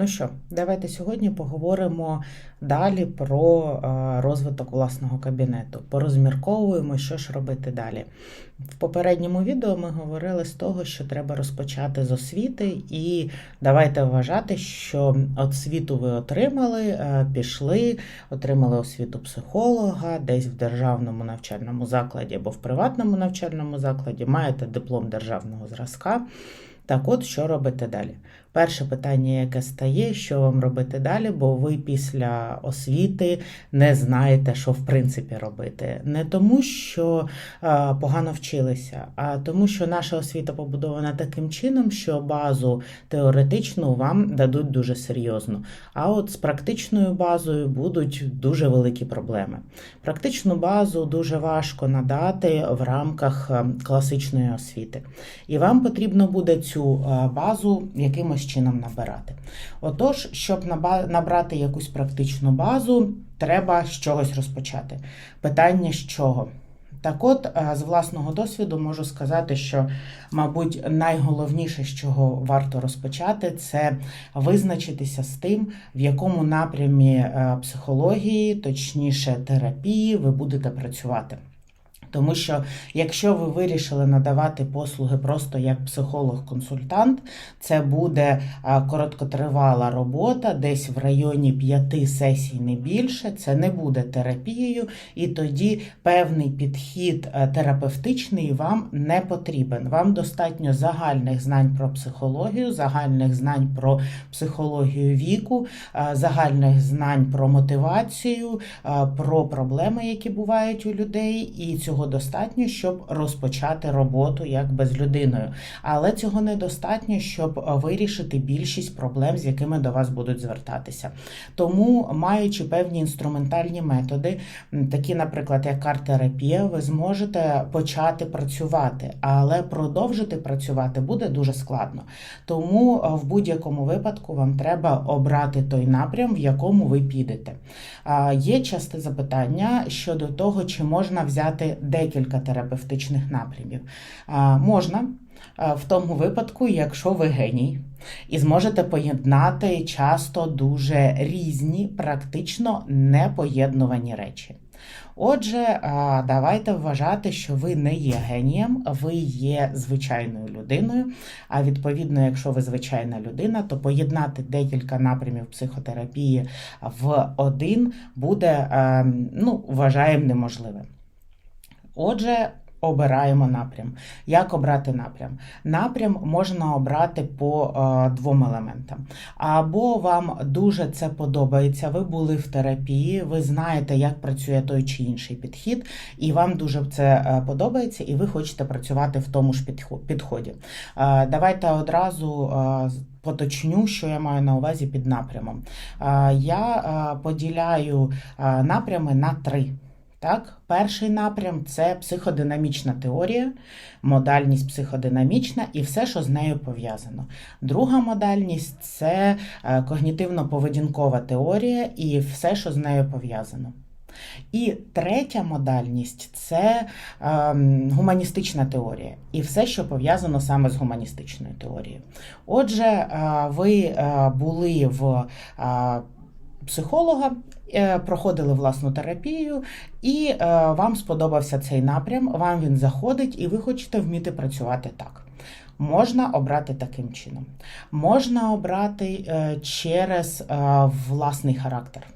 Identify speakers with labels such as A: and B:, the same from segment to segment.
A: Ну що, давайте сьогодні поговоримо далі про е, розвиток власного кабінету. Порозмірковуємо, що ж робити далі. В попередньому відео ми говорили з того, що треба розпочати з освіти, і давайте вважати, що освіту ви отримали, е, пішли, отримали освіту психолога, десь в державному навчальному закладі або в приватному навчальному закладі, маєте диплом державного зразка. Так от, що робити далі? Перше питання, яке стає, що вам робити далі, бо ви після освіти не знаєте, що в принципі робити. Не тому, що погано вчилися, а тому, що наша освіта побудована таким чином, що базу теоретичну вам дадуть дуже серйозно. А от з практичною базою будуть дуже великі проблеми. Практичну базу дуже важко надати в рамках е, класичної освіти. І вам потрібно буде цю е, базу якимось чином набирати. Отож, щоб набрати якусь практичну базу, треба з чогось розпочати. Питання з чого? Так от, е, з власного досвіду можу сказати, що, мабуть, найголовніше, з чого варто розпочати, це визначитися з тим, в якому напрямі е, психології, точніше терапії, ви будете працювати. Тому що якщо ви вирішили надавати послуги просто як психолог-консультант, це буде короткотривала робота, десь в районі п'яти сесій не більше. Це не буде терапією, і тоді певний підхід е, терапевтичний вам не потрібен. Вам достатньо загальних знань про психологію, загальних знань про психологію віку, е, загальних знань про мотивацію, е, про проблеми, які бувають у людей, і цього достатньо, щоб розпочати роботу як безлюдиною. Але цього недостатньо, щоб е, вирішити більшість проблем, з якими до вас будуть звертатися. Тому, маючи певні інструментальні методи, такі, наприклад, як арт-терапія, ви зможете почати працювати, але продовжити працювати буде дуже складно. Тому е, в будь-якому випадку вам треба обрати той напрям, в якому ви підете. Є часте запитання щодо того, чи можна взяти декілька терапевтичних напрямів. Можна. В тому випадку, якщо ви геній, і зможете поєднати часто дуже різні, практично непоєднувані речі. Отже, давайте вважати, що ви не є генієм, ви є звичайною людиною. А відповідно, якщо ви звичайна людина, то поєднати декілька напрямів психотерапії в один буде, е, ну, вважаємо неможливим. Отже, обираємо напрям. Як обрати напрям? Напрям можна обрати по е, двом елементам. Або вам дуже це подобається, ви були в терапії, ви знаєте, як працює той чи інший підхід, і вам дуже це е, подобається, і ви хочете працювати в тому ж підході. Е, давайте одразу. Поточню, що я маю на увазі під напрямом. Я поділяю напрями на три. Так, перший напрям це психодинамічна теорія, модальність психодинамічна і все, що з нею пов'язано. Друга модальність це е, когнітивно-поведінкова теорія і все, що з нею пов'язано. І третя модальність це ем, гуманістична теорія і все, що пов'язано саме з гуманістичною теорією. Отже, е, ви е, були в е, психолога, е, проходили власну терапію, і е, вам сподобався цей напрям, вам він заходить, і ви хочете вміти працювати так. Можна обрати таким чином. Можна обрати е, через е, власний характер.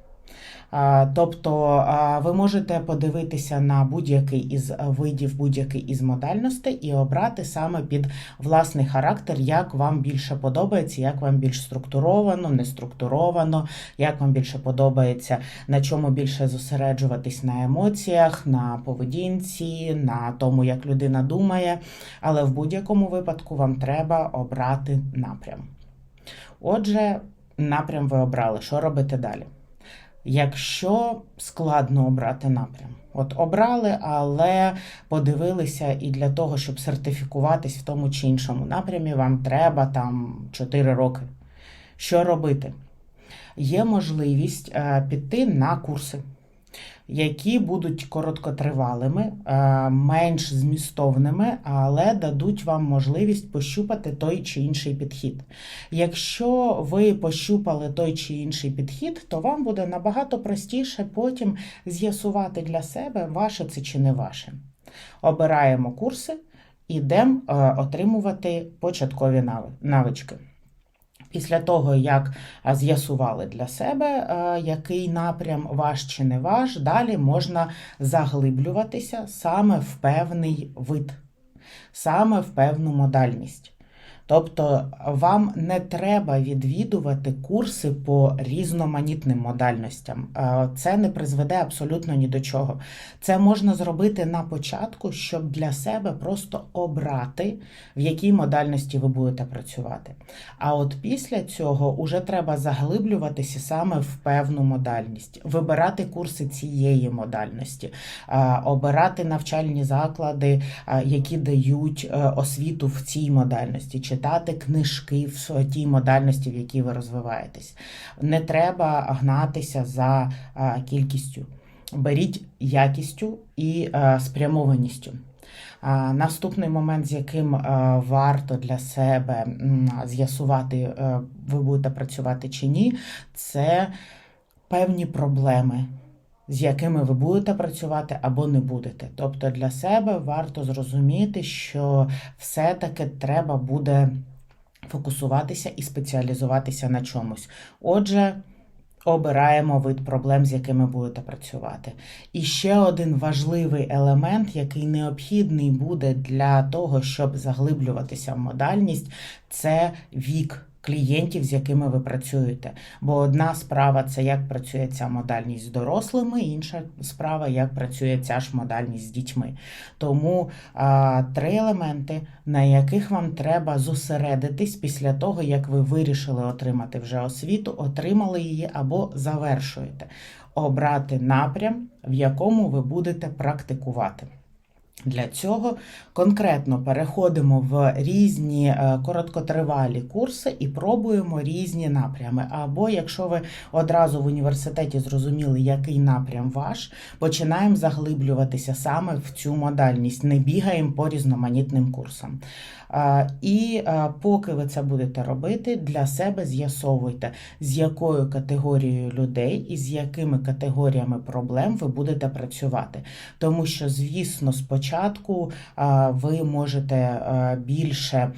A: Тобто ви можете подивитися на будь-який із видів, будь-який із модальностей і обрати саме під власний характер, як вам більше подобається, як вам більш структуровано, не структуровано, як вам більше подобається, на чому більше зосереджуватись на емоціях, на поведінці, на тому, як людина думає. Але в будь-якому випадку вам треба обрати напрям. Отже, напрям ви обрали. Що робити далі? Якщо складно обрати напрям, от обрали, але подивилися, і для того, щоб сертифікуватись в тому чи іншому напрямі, вам треба там 4 роки. Що робити? Є можливість е, піти на курси. Які будуть короткотривалими, е, менш змістовними, але дадуть вам можливість пощупати той чи інший підхід. Якщо ви пощупали той чи інший підхід, то вам буде набагато простіше потім з'ясувати для себе, ваше це чи не ваше. Обираємо курси, ідемо е, отримувати початкові навички. Після того, як з'ясували для себе, е, який напрям ваш чи не ваш, далі можна заглиблюватися саме в певний вид, саме в певну модальність. Тобто вам не треба відвідувати курси по різноманітним модальностям. Е, Це не призведе абсолютно ні до чого. Це можна зробити на початку, щоб для себе просто обрати, в якій модальності ви будете працювати. А от після цього уже треба заглиблюватися саме в певну модальність, вибирати курси цієї модальності, е, обирати навчальні заклади, е, які дають освіту в цій модальності, читати книжки в тій модальності, в якій ви розвиваєтесь. Не треба гнатися за е, кількістю. Беріть якістю і е, спрямованістю. Наступний момент, з яким е, варто для себе з'ясувати, е, ви будете працювати чи ні, це певні проблеми, з якими ви будете працювати або не будете. Тобто для себе варто зрозуміти, що все-таки треба буде фокусуватися і спеціалізуватися на чомусь. Отже, обираємо вид проблем, з якими будете працювати. І ще один важливий елемент, який необхідний буде для того, щоб заглиблюватися в модальність, це вік. Клієнтів, з якими ви працюєте. Бо одна справа це як працює ця модальність з дорослими, інша справа, як працює ця ж модальність з дітьми. Тому а, три елементи, на яких вам треба зосередитись після того, як ви вирішили отримати вже освіту, отримали її або завершуєте. Обрати напрям, в якому ви будете практикувати. Для цього конкретно переходимо в різні е, короткотривалі курси і пробуємо різні напрями. Або якщо ви одразу в університеті зрозуміли, який напрям ваш, починаємо заглиблюватися саме в цю модальність, не бігаємо по різноманітним курсам. Е, І е, поки ви це будете робити, для себе з'ясовуйте, з якою категорією людей і з якими категоріями проблем ви будете працювати. Тому що, звісно, спочатку а, ви можете більше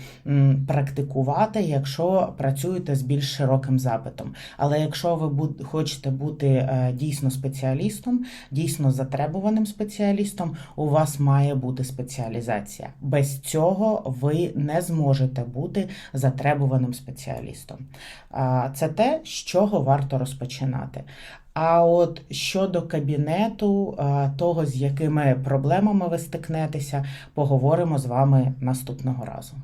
A: практикувати, якщо працюєте з більш широким запитом. Але якщо ви хочете бути е, дійсно спеціалістом, дійсно затребуваним спеціалістом, у вас має бути спеціалізація. Без цього ви не зможете бути затребуваним спеціалістом. Це те, з чого варто розпочинати. А от щодо кабінету, того, з якими проблемами ви стикнетеся, поговоримо з вами наступного разу.